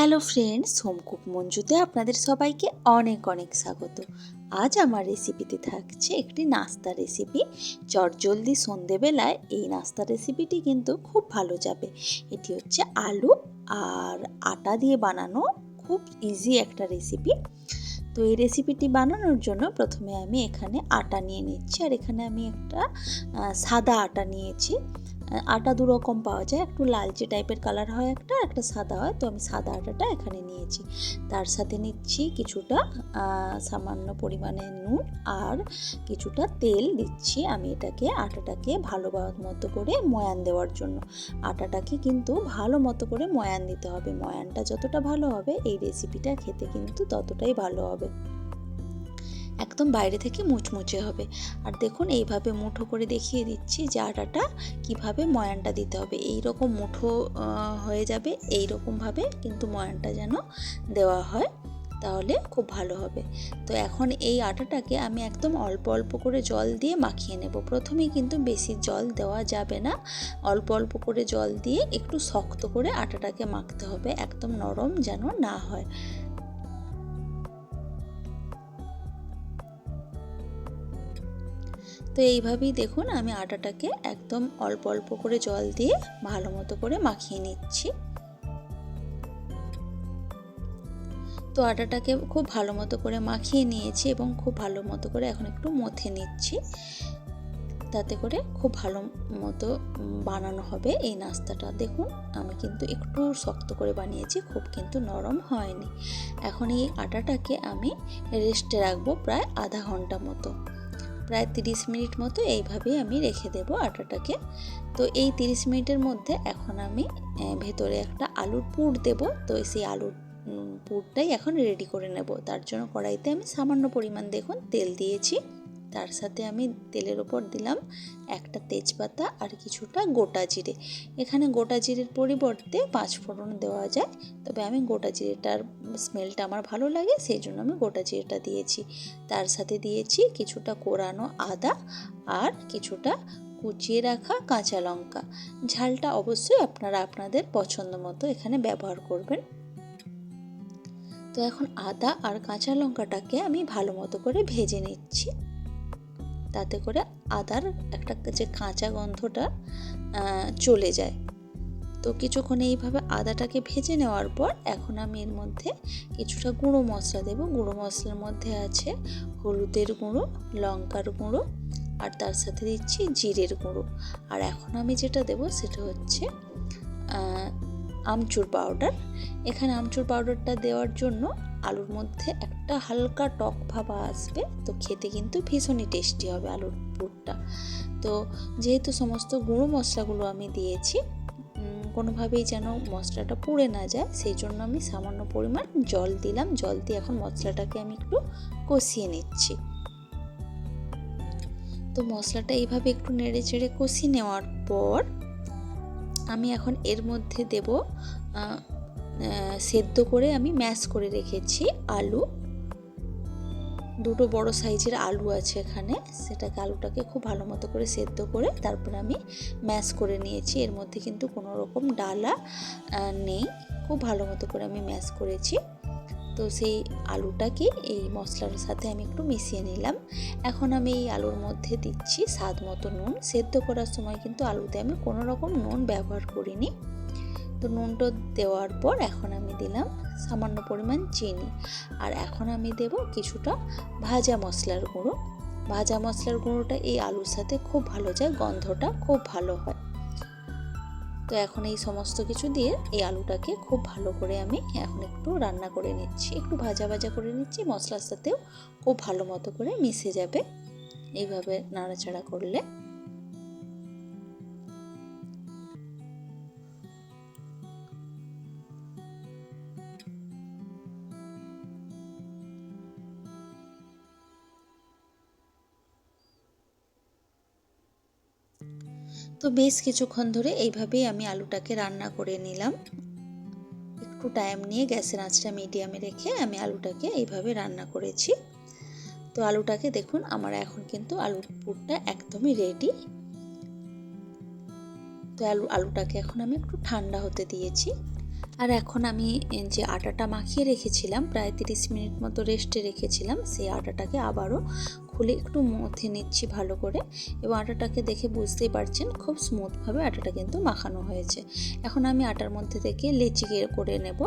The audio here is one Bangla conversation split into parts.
হ্যালো ফ্রেন্ডস হোমকুক মঞ্জুতে আপনাদের সবাইকে অনেক অনেক স্বাগত। আজ আমার রেসিপিতে থাকছে একটি নাস্তা রেসিপি চটজলদি সন্ধেবেলায় এই নাস্তা রেসিপিটি কিন্তু খুব ভালো যাবে। এটি হচ্ছে আলু আর আটা দিয়ে বানানো খুব ইজি একটা রেসিপি তো এই রেসিপিটি বানানোর জন্য প্রথমে আমি এখানে আটা নিয়ে নিচ্ছি আর এখানে আমি একটা সাদা আটা নিয়েছি। আটা দু রকম পাওয়া যায়। একটু লালচে টাইপের কালার হয় একটা একটা সাদা হয়। তো আমি সাদা আটাটা এখানে নিয়েছি। তার সাথে নিচ্ছি কিছুটা সামান্য পরিমাণে নুন আর কিছুটা তেল দিচ্ছি আমি এটাকে, আটাটাকে ভালো মতো করে ময়ান দেওয়ার জন্য। আটাটাকে কিন্তু ভালো মতো করে ময়ান দিতে হবে। ময়ানটা যতটা ভালো হবে, এই রেসিপিটা খেতে কিন্তু ততটাই ভালো হবে। একদম বাইরে থেকে মুচমুচে হবে। আর দেখুন, এইভাবে মুঠো করে দেখিয়ে দিচ্ছি যে আটাটা কীভাবে ময়ানটা দিতে হবে। এই রকম মুঠো হয়ে যাবে এই রকমভাবে কিন্তু ময়ানটা যেন দেওয়া হয়, তাহলে খুব ভালো হবে। তো এখন এই আটাটাকে আমি একদম অল্প অল্প করে জল দিয়ে মাখিয়ে নেব। প্রথমেই কিন্তু বেশি জল দেওয়া যাবে না। অল্প অল্প করে জল দিয়ে একটু শক্ত করে আটাটাকে মাখতে হবে, একদম নরম যেন না হয়। তো এইভাবেই দেখুন আমি আটাটাকে একদম অল্প অল্প করে জল দিয়ে ভালো মতো করে মাখিয়ে নিচ্ছি। তো আটাটাকে খুব ভালো মতো করে মাখিয়ে নিয়েছি এবং খুব ভালো মতো করে এখন একটু মথে নিচ্ছি। তাতে করে খুব ভালো মতো বানানো হবে এই নাস্তাটা। দেখুন আমি কিন্তু একটু শক্ত করে বানিয়েছি, খুব কিন্তু নরম হয়নি। এখন এই আটাটাকে আমি রেস্টে রাখব প্রায় আধা ঘণ্টা মতো। প্রায় তিরিশ মিনিট মতো এইভাবেই আমি রেখে দেব আটাটাকে। তো এই তিরিশ মিনিটের মধ্যে এখন আমি ভেতরে একটা আলুর পুর দেব। তো সেই আলুর পুরটাই এখন রেডি করে নেব। তার জন্য কড়াইতে আমি সামান্য পরিমাণ দেখুন তেল দিয়েছি। তার সাথে আমি তেলের ওপর দিলাম একটা তেজপাতা আর কিছুটা গোটা জিরে। এখানে গোটা জিরের পরিবর্তে পাঁচ ফোড়ন দেওয়া যায়, তবে আমি গোটা জিরেটার স্মেলটা আমার ভালো লাগে সেই জন্য আমি গোটা জিরেটা দিয়েছি। তার সাথে দিয়েছি কিছুটা কোরানো আদা আর কিছুটা কুচিয়ে রাখা কাঁচা লঙ্কা। ঝালটা অবশ্যই আপনারা আপনাদের পছন্দ মতো এখানে ব্যবহার করবেন। তো এখন আদা আর কাঁচা লঙ্কাটাকে আমি ভালো মতো করে ভেজে নিচ্ছি। তাতে করে আদার একটা যে কাঁচা গন্ধটা চলে যায়। তো কিছুক্ষণ এইভাবে আদাটাকে ভেজে নেওয়ার পর এখন আমি এর মধ্যে কিছুটা গুঁড়ো মশলা দেবো। গুঁড়ো মশলার মধ্যে আছে হলুদের গুঁড়ো, লঙ্কার গুঁড়ো আর তার সাথে দিচ্ছি জিরের গুঁড়ো। আর এখন আমি যেটা দেবো সেটা হচ্ছে আমচুর পাউডার। এখানে আমচুর পাউডারটা দেওয়ার জন্য আলুর মধ্যে একটা হালকা টক ভাবা আসবে, তো খেতে কিন্তু ভীষণই টেস্টি হবে আলুর পুরটা। তো যেহেতু সমস্ত গুঁড়ো মশলাগুলো আমি দিয়েছি কোনোভাবেই যেন মশলাটা পুড়ে না যায়, সেই জন্য আমি সামান্য পরিমাণ জল দিলাম। জল দিয়ে এখন মশলাটাকে আমি একটু কষিয়ে নিচ্ছি। তো মশলাটা এইভাবে একটু নেড়ে চেড়ে কষিয়ে নেওয়ার পর আমি এখন এর মধ্যে দেব সেদ্ধ করে আমি ম্যাশ করে রেখেছি আলু। দুটো বড় সাইজের আলু আছে এখানে। সেটাকে আলুটাকে খুব ভালো মতো করে সেদ্ধ করে তারপরে আমি ম্যাশ করে নিয়েছি। এর মধ্যে কিন্তু কোনো রকম ডালা নেই। খুব ভালো মতো করে আমি ম্যাশ করেছি। তো সেই আলুটাকে এই মশলার সাথে আমি একটু মিশিয়ে নিলাম। এখন আমি এই আলুর মধ্যে দিচ্ছি স্বাদ মতো নুন। সেদ্ধ করার সময় কিন্তু আলুতে আমি কোনো রকম নুন ব্যবহার করিনি। তো নুনটা দেওয়ার পর এখন আমি দিলাম সামান্য পরিমাণ চিনি। আর এখন আমি দেব কিছুটা ভাজা মশলার গুঁড়ো। ভাজা মশলার গুঁড়োটা এই আলুর সাথে খুব ভালো যায়, গন্ধটা খুব ভালো হয়। তো এখন এই সমস্ত কিছু দিয়ে এই আলুটাকে খুব ভালো করে আমি এখন একটু রান্না করে নিচ্ছি। একটু ভাজা ভাজা করে নিচ্ছি, মশলার সাথেও খুব ভালো মতো করে মিশে যাবে। এইভাবে নাড়াচাড়া করলে তো বেশ কিছুক্ষণ ধরে এইভাবেই আমি আলুটাকে রান্না করে নিলাম। একটু টাইম নিয়ে গ্যাসের আঁচটা মিডিয়ামে রেখে আমি আলুটাকে এইভাবে রান্না করেছি। তো আলুটাকে দেখুন, আমার এখন কিন্তু আলুর পুরটা একদমই রেডি তো আলু, আলুটাকে এখন আমি একটু ঠান্ডা হতে দিয়েছি। আর এখন আমি যে আটাটা মাখিয়ে রেখেছিলাম, প্রায় তিরিশ মিনিট মতো রেস্টে রেখেছিলাম, সেই আটাটাকে আবারও খুলে একটু মথে নিচ্ছি ভালো করে এবং আটাটাকে দেখে বুঝতেই পারছেন খুব স্মুথভাবে আটাটা কিন্তু মাখানো হয়েছে। এখন আমি আটার মধ্যে থেকে লেচি করে নেব।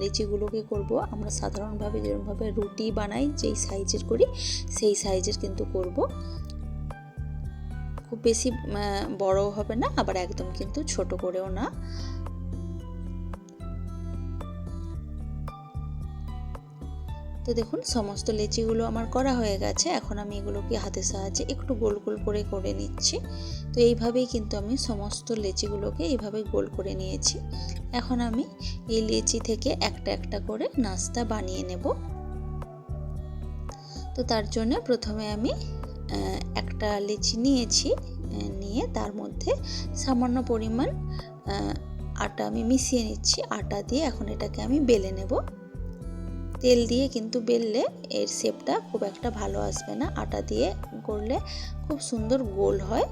লিচিগুলোকে করব। আমরা সাধারণভাবে যেরকমভাবে রুটি বানাই, যেই সাইজের করি, সেই সাইজের কিন্তু করব। খুব বেশি বড়ও হবে না, আবার একদম কিন্তু ছোট করেও না। তো দেখুন, সমস্ত লেচিগুলো আমার করা হয়ে গেছে। এখন আমি এগুলোকে হাতের সাহায্যে একটু গোল গোল করে করে নিচ্ছি। তো এইভাবেই কিন্তু আমি সমস্ত লেচিগুলোকে এইভাবে গোল করে নিয়েছি। এখন আমি এই লেচি থেকে একটা একটা করে নাস্তা বানিয়ে নেব। তো তার জন্য প্রথমে আমি একটা লেচি নিয়েছি। নিয়ে তার মধ্যে সামান্য পরিমাণ আটা আমি মিশিয়ে নিচ্ছি। আটা দিয়ে এখন এটাকে আমি বেলে নেব। তেল দিয়ে কিন্তু বেললে এর শেপটা খুব একটা ভালো আসবে না। আটা দিয়ে করলে খুব সুন্দর গোল হয়।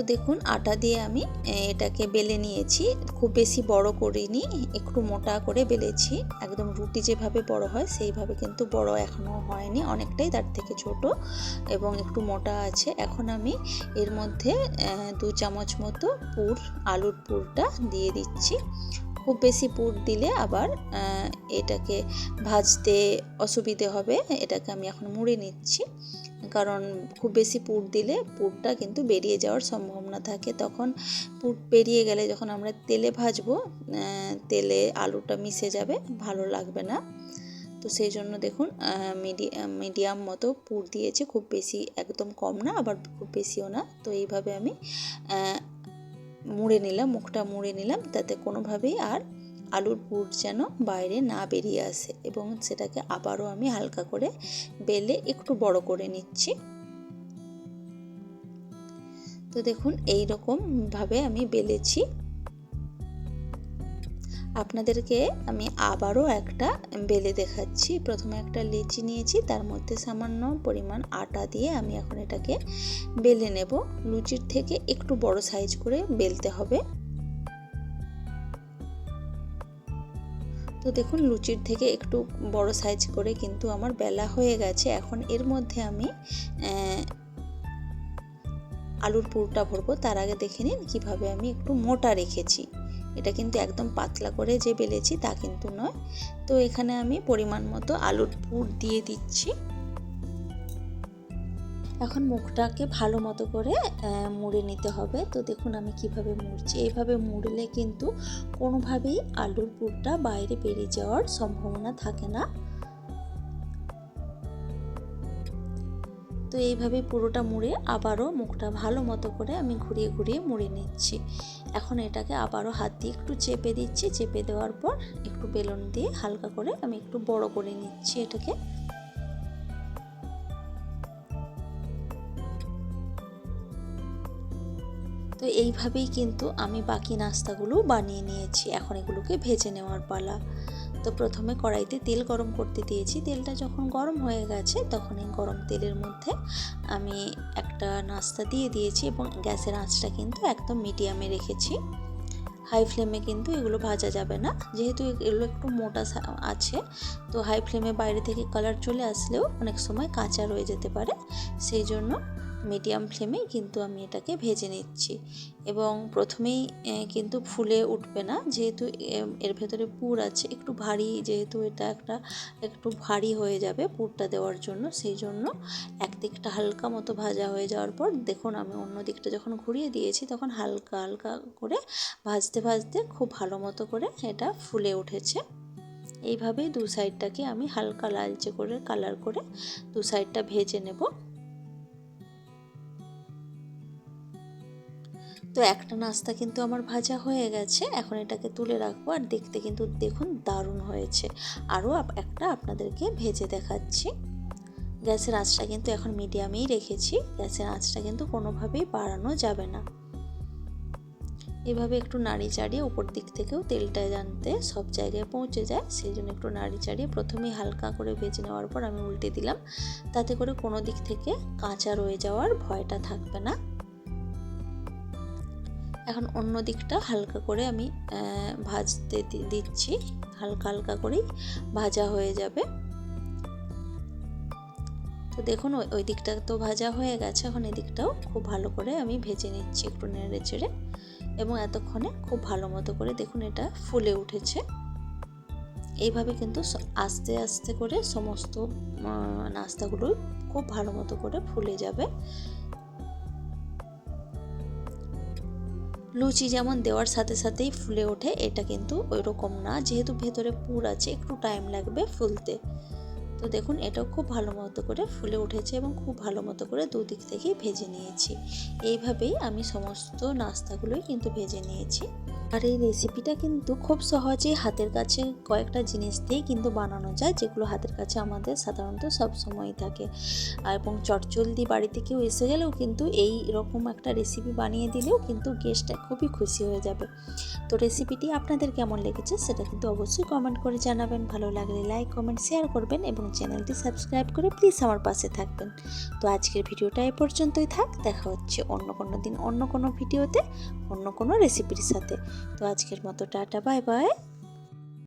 তো দেখুন, আটা দিয়ে আমি এটাকে বেলে নিয়েছি। খুব বেশি বড় করিনি, একটু মোটা করে বেলেছি। একদম রুটি যেভাবে বড় হয়, সেইভাবে কিন্তু বড় এখনও হয়নি। অনেকটাই তার থেকে ছোট এবং একটু মোটা আছে। এখন আমি এর মধ্যে দু চামচ মতো পুর, আলুর পুরটা দিয়ে দিচ্ছি। খুব বেশি পুর দিলে আবার এটাকে ভাজতে অসুবিধে হবে। এটাকে আমি এখন মুড়ে নিচ্ছি। কারণ খুব বেশি পুর দিলে পুরটা কিন্তু বেরিয়ে যাওয়ার সম্ভাবনা থাকে। তখন পুর বেরিয়ে গেলে যখন আমরা তেলে ভাজবো তেলে আলুটা মিশে যাবে, ভালো লাগবে না। তো সেই জন্য দেখুন মিডিয়াম মিডিয়াম মতো পুর দিয়েছে, খুব বেশি একদম কম না, আবার খুব বেশিও না। তো এইভাবে আমি মুড়ে নিলাম, মুখটা মুড়ে নিলাম, তাতে কোনোভাবেই আর আলুর পুর যেন বাইরে না বেরিয়ে আসে এবং সেটাকে আবারও আমি হালকা করে বেলে একটু বড় করে নিচ্ছি। তো দেখুন এই রকমভাবে আমি বেলেছি। আপনাদেরকে আমি আবারও একটা বেলে দেখাচ্ছি। প্রথমে একটা লিচি নিয়েছি, তার মধ্যে সামান্য পরিমাণ আটা দিয়ে আমি এখন এটাকে বেলে নেব। লুচির থেকে একটু বড় সাইজ করে বেলতে হবে। তো দেখুন, লুচির থেকে একটু বড় সাইজ করে কিন্তু আমার বেলা হয়ে গেছে। এখন এর মধ্যে আমি আলুর পুরটা ভরবো। তার আগে দেখে নিন কীভাবে আমি একটু মোটা রেখেছি। এটা কিন্তু একদম পাতলা করে যে বেলেছি তা কিন্তু নয়। তো এখানে আমি পরিমাণ মতো আলুর পুর দিয়ে দিচ্ছি। এখন মুখটাকে ভালো মতো করে মুড়ে নিতে হবে। তো দেখুন আমি কীভাবে মুড়ছি। এইভাবে মুড়লে কিন্তু কোনোভাবেই আলুর পুরটা বাইরে বেরিয়ে যাওয়ার সম্ভাবনা থাকে না। তো এইভাবে পুরোটা মুড়ে আবারও মুখটা ভালো মতো করে আমি ঘুরিয়ে ঘুরিয়ে মুড়ে নিচ্ছি। এখন এটাকে আবারও হাত দিয়ে একটু চেপে দিচ্ছি। চেপে দেওয়ার পর একটু বেলুন দিয়ে হালকা করে আমি একটু বড় করে নিচ্ছি এটাকে। তো এইভাবেই কিন্তু আমি বাকি নাস্তাগুলো বানিয়ে নিয়েছি। এখন এগুলোকে ভেজে নেওয়ার পালা। তো প্রথমে কড়াইতে তেল গরম করতে দিয়েছি। তেলটা যখন গরম হয়ে গেছে তখন এই গরম তেলের মধ্যে আমি একটা নাস্তা দিয়ে দিয়েছি এবং গ্যাসের আঁচটা কিন্তু একদম মিডিয়ামে রেখেছি। হাই ফ্লেমে কিন্তু এগুলো ভাজা যাবে না। যেহেতু এগুলো একটু মোটা আছে, তো হাই ফ্লেমে বাইরে থেকে কালার চলে আসলেও অনেক সময় কাঁচা রয়ে যেতে পারে। সেই জন্য মিডিয়াম ফ্লেমে কিন্তু আমি এটাকে ভেজে নিচ্ছি। এবং প্রথমেই কিন্তু ফুলে উঠবে না, যেহেতু এর ভেতরে পুর আছে, একটু ভারী, যেহেতু এটা একটা, একটু ভারী হয়ে যাবে পুরটা দেওয়ার জন্য, সেই জন্য একদিকটা হালকা মতো ভাজা হয়ে যাওয়ার পর, দেখুন আমি অন্য দিকটা যখন ঘুরিয়ে দিয়েছি, তখন হালকা হালকা করে ভাজতে ভাজতে খুব ভালো মতো করে এটা ফুলে উঠেছে। এইভাবেই দু সাইডটাকে আমি হালকা লালচে করে কালার করে দু সাইডটা ভেজে নেব। তো একটা নাস্তা কিন্তু আমার ভাজা হয়ে গেছে। এখন এটাকে তুলে রাখব আর দেখতে কিন্তু দেখুন দারুণ হয়েছে। আরও একটা আপনাদেরকে ভেজে দেখাচ্ছি। গ্যাসের আঁচটা কিন্তু এখন মিডিয়ামেই রেখেছি। গ্যাসের আঁচটা কিন্তু কোনোভাবেই বাড়ানো যাবে না। এভাবে একটু নাড়ি চাড়িয়ে উপর দিক থেকেও তেলটা জানতে সব জায়গায় পৌঁছে যায়। সেই জন্য একটু নাড়ি চাড়িয়ে প্রথমেই হালকা করে ভেজে নেওয়ার পর আমি উল্টে দিলাম। তাতে করে কোনো দিক থেকে কাঁচা রয়ে যাওয়ার ভয়টা থাকবে না। এখন অন্য দিকটা হালকা করে আমি ভাজতে দিচ্ছি। হালকা হালকা করেই ভাজা হয়ে যাবে। তো দেখুন, ওই দিকটা তো ভাজা হয়ে গেছে। এখন এদিকটাও খুব ভালো করে আমি ভেজে নিচ্ছি একটু নেড়ে চেড়ে। এবং এতক্ষণে খুব ভালো মতো করে দেখুন, এটা ফুলে উঠেছে। এইভাবে কিন্তু আস্তে আস্তে করে সমস্ত নাস্তাগুলোই খুব ভালো মতো করে ফুলে যাবে। লুচি যেমন দেওয়ার সাথে সাথেই ফুলে ওঠে, এটা কিন্তু ওই রকম না। যেহেতু ভেতরে পুর আছে, একটু টাইম লাগবে ফুলতে। তো দেখুন, এটাও খুব ভালো মতো করে ফুলে উঠেছে এবং খুব ভালো মতো করে দুদিক থেকেই ভেজে নিয়েছি। এইভাবেই আমি সমস্ত নাস্তাগুলোই কিন্তু ভেজে নিয়েছি। আর এই রেসিপিটা কিন্তু খুব সহজেই হাতের কাছে কয়েকটা জিনিস দিয়েই কিন্তু বানানো যায়, যেগুলো হাতের কাছে আমাদের সাধারণত সব সময় থাকে এবং চটচলদি বাড়িতে কেউ এসে গেলেও কিন্তু এই রকম একটা রেসিপি বানিয়ে দিলেও কিন্তু গেস্টটা খুবই খুশি হয়ে যাবে। তো রেসিপিটি আপনাদের কেমন লেগেছে সেটা কিন্তু অবশ্যই কমেন্ট করে জানাবেন। ভালো লাগলে লাইক কমেন্ট শেয়ার করবেন এবং চ্যানেলটি সাবস্ক্রাইব করে প্লিজ আমার পাশে থাকবেন। তো আজকের ভিডিওটা এ পর্যন্তই থাক। দেখা হচ্ছে অন্য কোনো দিন অন্য কোনো ভিডিওতে, অন্য কোনো রেসিপির সাথে। তো আজকের মতো টাটা, বাই বাই।